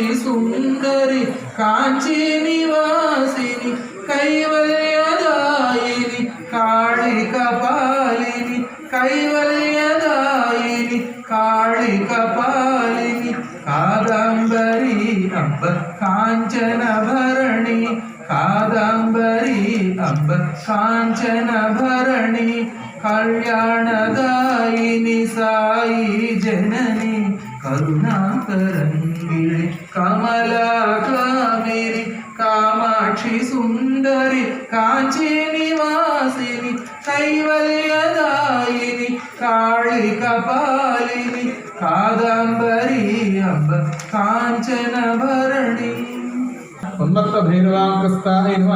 காமாட்சி சுந்தரி காஞ்சி நிவாசினி கைவல்யதாயினி காளி கபாலினி கைவல்யதாயினி காளி கபாலினி காதம்பரி அம்ப காஞ்சனபரணி காதம்பரி அம்ப காஞ்சனபரணி கல்யாணதாயினி சாயி ஜனனி കരുണാകരങ്ങളെ കമലാകാമേരി കാമാക്ഷി സുന്ദരി കാഞ്ചി നിവാസിനി കൈവല്യദായിനി കാളി കപാലിനി കാദംബരി അമ്പ കാഞ്ചനഭരണി. ఉన్మత్త భైరవాంకస్తాయ నమ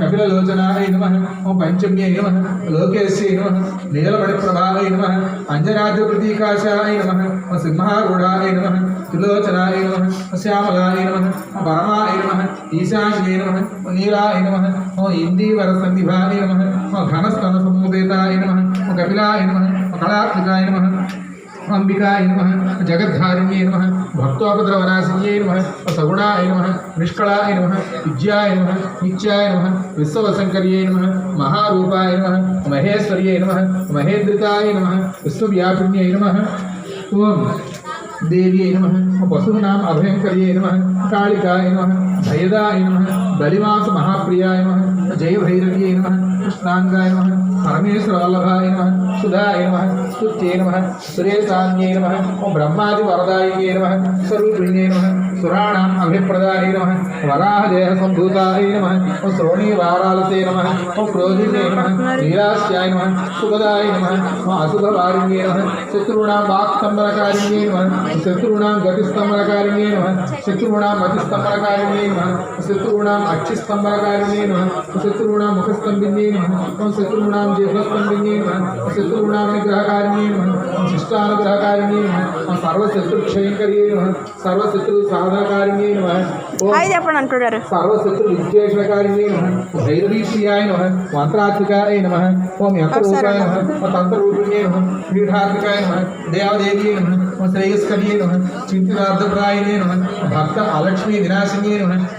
కపిలలోచనాయ నమ ఓ పంచమ్యై నమ లోకేశ్యై నమ నీలమణి ప్రభాయ నమ అంజనాద్రి ప్రతీకాశాయ నమ ఓ సింహారూఢాయ నమ త్రిలోచనాయ నమ ఓ శ్యామలాయ నమ పరమాయ నమ ఈశాన్యై నమ నీలాయ నమ ఓ ఇందీవర సన్నిభాయ నమ ఓ ఘనస్తన సముదేతాయ నమ ఓ కపిలాయ నమ ఓ కళాత్మికాయ నమ అంబికాయ నమ జగద్ధారిణ్యే నమ భక్తోపద్రవనాశిన్యే నమ సగుణాయ నమ నిష్కళాయ నమ విద్యాయ నమ నిత్యాయ నమ విశ్వవశంకర్యే నమ మహారూపాయ నమ మహేశ్వర్యే నమ మహేంద్రితాయ నమ విశ్వవ్యాపిన్యై నమ ఓం దేవ్యై నమ పశూనాం అభయంకర్యే నమ కాళికాయ నమ భయదాయ నమ బలివాస మహాప్రియాయ నమ జయభైరవ్యై నమ కృష్ణాంగాయ నమ పరమేశ్వర వల్లభాయ నమ సుధాయ నమ స్తుత్యై నమ సురేశాన్యై నమ ఓం బ్రహ్మాది వరదాయ నమ స్వరూపిణ్యై నమ సురాణాం అభిప్రదాయ నమ వరాహదేహ సంభూతాయ నమ ఓం శ్రోణీ వారాలసే నమ ఓం క్రోధితే నమ నీరాస్యాయ నమ సుఖదాయ నమ ఓం అశుభవారిణ్యే నమ శత్రువుణాం వాక్స్తంభనకారిణ్యే నమ శత్రువుణాం గతిస్తంభనకారిణ్యే నమ శత్రువుణాం మతిస్తంభనకారిణ్యే నమ శత్రువుణాం అక్షిస్తంభనకారిణ్యే నమ శత్రువుణాం ముఖస్తంభిన్యే నమ ఓం శత్రువుణాం జీవస్తంభిన్యే నమ శత్రువుణాం నిగ్రహకారిణ్యే నమ ఓం శిష్టానుగ్రహకారిణ్యే నమ ఓం సర్వశత్రుక్షయంకర్యే నమ సర్వశత్రు సాధనకారిణ్యే నమ ఓం హాయ్ చెప్పండి అంటున్నారు సర్వశత్రు విద్వేషణకారిణే నమ భైరవీశ్రియాయ నమ మంత్రాత్మికాయ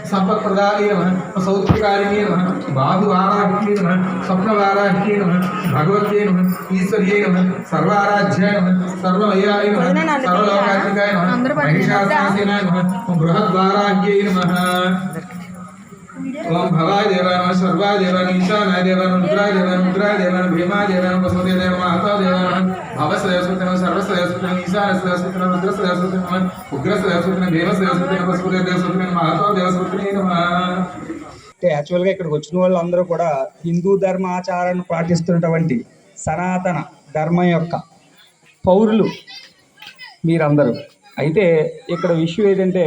నమ ఓం యంత్రరూపాయ నమ ఓ తంత్రరూపిణ్యే నమ పీఠాత్మికాయ నమ దేవదేవ్యే నమ ఓ శ్రేయస్కర్యే నమ చింతితార్థప్రాయణే నమ భక్త అలక్ష్మీ వినాశిన్యే నమ సంపత్ప్రదాయ నమ ఓం బృహద్వారాహ్యై నమ ఓం భవాయ దేవ నమ సర్వాయ దేవ నమ ఈశానాయ దేవ నమ రుద్రాయ దేవ నమ రుద్రాయ నమ. అంటే యాక్చువల్గా ఇక్కడికి వచ్చిన వాళ్ళందరూ కూడా హిందూ ధర్మ ఆచారాన్ని పాటిస్తున్నటువంటి సనాతన ధర్మం యొక్క పౌరులు మీరందరూ. అయితే ఇక్కడ విషయం ఏంటంటే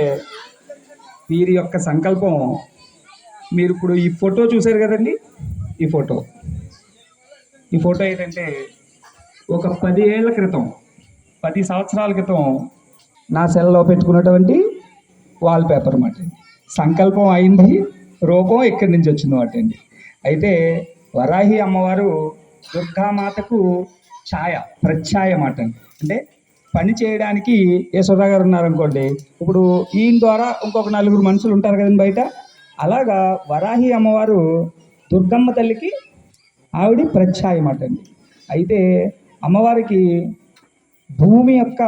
వీరి యొక్క సంకల్పం మీరు ఇప్పుడు ఈ ఫోటో చూశారు కదండి? ఈ ఫోటో. ఈ ఫోటో ఏంటంటే ఒక పది ఏళ్ళ క్రితం పది సంవత్సరాల క్రితం నా సెల్లో పెట్టుకున్నటువంటి వాల్ పేపర్ అన్నమాట సంకల్పం అయింది రూపం ఇక్కడి నుంచి వచ్చింది అన్నమాట అండి. అయితే వరాహి అమ్మవారు దుర్గామాతకు ఛాయ ప్రత్యాయ మాట అండి. అంటే పని చేయడానికి యశోదా గారు ఉన్నారనుకోండి ఇప్పుడు ఈయన ద్వారా ఇంకొక నలుగురు మనుషులు ఉంటారు కదండి బయట అలాగా వరాహి అమ్మవారు దుర్గమ్మ తల్లికి ఆవిడ ప్రత్యాయ మాట అండి. అయితే అమ్మవారికి భూమి యొక్క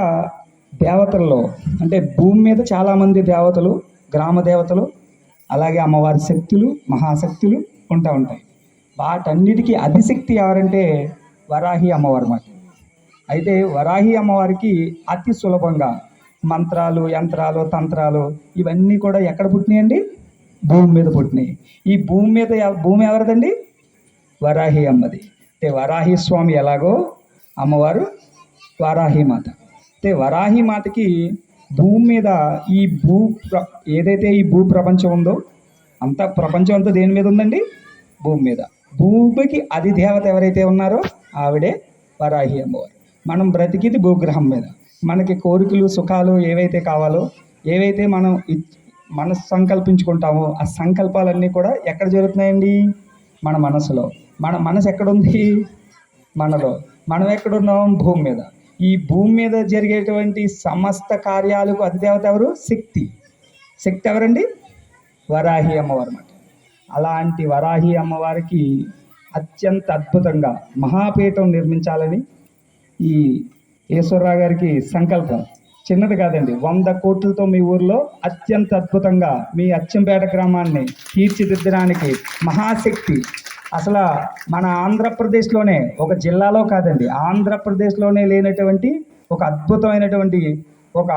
దేవతల్లో అంటే భూమి మీద చాలామంది దేవతలు గ్రామ దేవతలు అలాగే అమ్మవారి శక్తులు మహాశక్తులు ఉంటా ఉంటాయి. వాటన్నిటికీ అధిశక్తి ఎవరంటే వరాహి అమ్మవారు మాట అయితే వరాహి అమ్మవారికి అతి సులభంగా మంత్రాలు యంత్రాలు తంత్రాలు ఇవన్నీ కూడా ఎక్కడ పుట్టినాయండి? భూమి మీద పుట్టినాయి ఈ భూమి మీద భూమి ఎవరిదండి? వరాహి అమ్మది. అంటే వరాహి స్వామి ఎలాగో అమ్మవారు వరాహి మాత. అంటే వరాహి మాతకి భూమి మీద ఈ భూ ప్ర- ఏదైతే ఈ భూ ప్రపంచం ఉందో అంతా ప్రపంచం అంతా దేని మీద ఉందండి? భూమి మీద. భూమికి అధిదేవత ఎవరైతే ఉన్నారో ఆవిడే వరాహి అమ్మవారు. మనం బ్రతికిది భూగ్రహం మీద. మనకి కోరికలు సుఖాలు ఏవైతే కావాలో ఏవైతే మనం మనసు సంకల్పించుకుంటామో. ఆ సంకల్పాలన్నీ కూడా ఎక్కడ జరుగుతున్నాయండి? మన మనసులో. మన మనసు ఎక్కడుంది? మనలో. మనం ఎక్కడున్నాం? భూమి మీద. ఈ భూమి మీద జరిగేటువంటి సమస్త కార్యాలకు అధిదేవత ఎవరు? శక్తి. శక్తి ఎవరండి? వరాహి అమ్మవారు అన్నమాట. అలాంటి వరాహి అమ్మవారికి అత్యంత అద్భుతంగా మహాపీఠం నిర్మించాలని ఈ ఈశ్వరరావు గారికి సంకల్పం. చిన్నది కాదండి. వంద కోట్లతో మీ ఊర్లో అత్యంత అద్భుతంగా మీ అచ్చంపేట గ్రామాన్ని తీర్చిదిద్దడానికి మహాశక్తి. అసలు మన ఆంధ్రప్రదేశ్లోనే ఒక జిల్లాలో కాదండి ఆంధ్రప్రదేశ్లోనే లేనటువంటి ఒక అద్భుతమైనటువంటి ఒక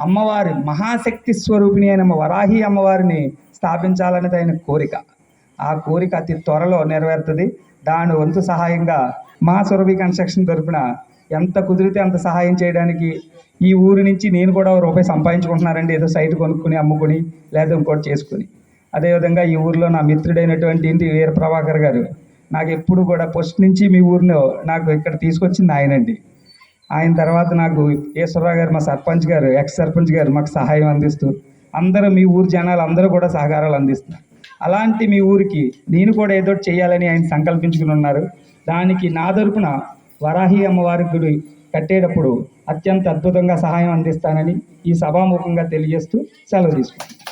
అమ్మవారి మహాశక్తి స్వరూపిణి అయిన వరాహి అమ్మవారిని స్థాపించాలనేది ఆయన కోరిక. ఆ కోరిక అతి త్వరలో నెరవేరుతుంది. దాని వంతు సహాయంగా మా సురభి కన్స్ట్రక్షన్ తరపున ఎంత కుదిరితే అంత సహాయం చేయడానికి ఈ ఊరి నుంచి నేను కూడా రూపాయి సంపాదించుకుంటున్నారండి ఏదో సైట్ కొనుక్కుని అమ్ముకుని లేదా ఇంకోటి చేసుకుని. అదేవిధంగా ఈ ఊరిలో నా మిత్రుడైనటువంటి ఇంటి వీర ప్రభాకర్ గారు నాకు ఎప్పుడు కూడా ఫస్ట్ నుంచి మీ ఊరిలో నాకు ఇక్కడ తీసుకొచ్చింది ఆయనండి ఆయన తర్వాత నాకు ఈశ్వరరావు గారు మా సర్పంచ్ గారు ఎక్స్ సర్పంచ్ గారు మాకు సహాయం అందిస్తూ అందరూ మీ ఊరు జనాలు అందరూ కూడా సహకారాలు అందిస్తున్నారు. అలాంటి మీ ఊరికి నేను కూడా ఏదో చేయాలని ఆయన సంకల్పించుకుని ఉన్నారు. దానికి నా తరపున వరాహి అమ్మవారి గుడి కట్టేటప్పుడు అత్యంత అద్భుతంగా సహాయం అందిస్తానని ఈ సభాముఖంగా తెలియజేస్తూ సెలవు తీసుకుంటాను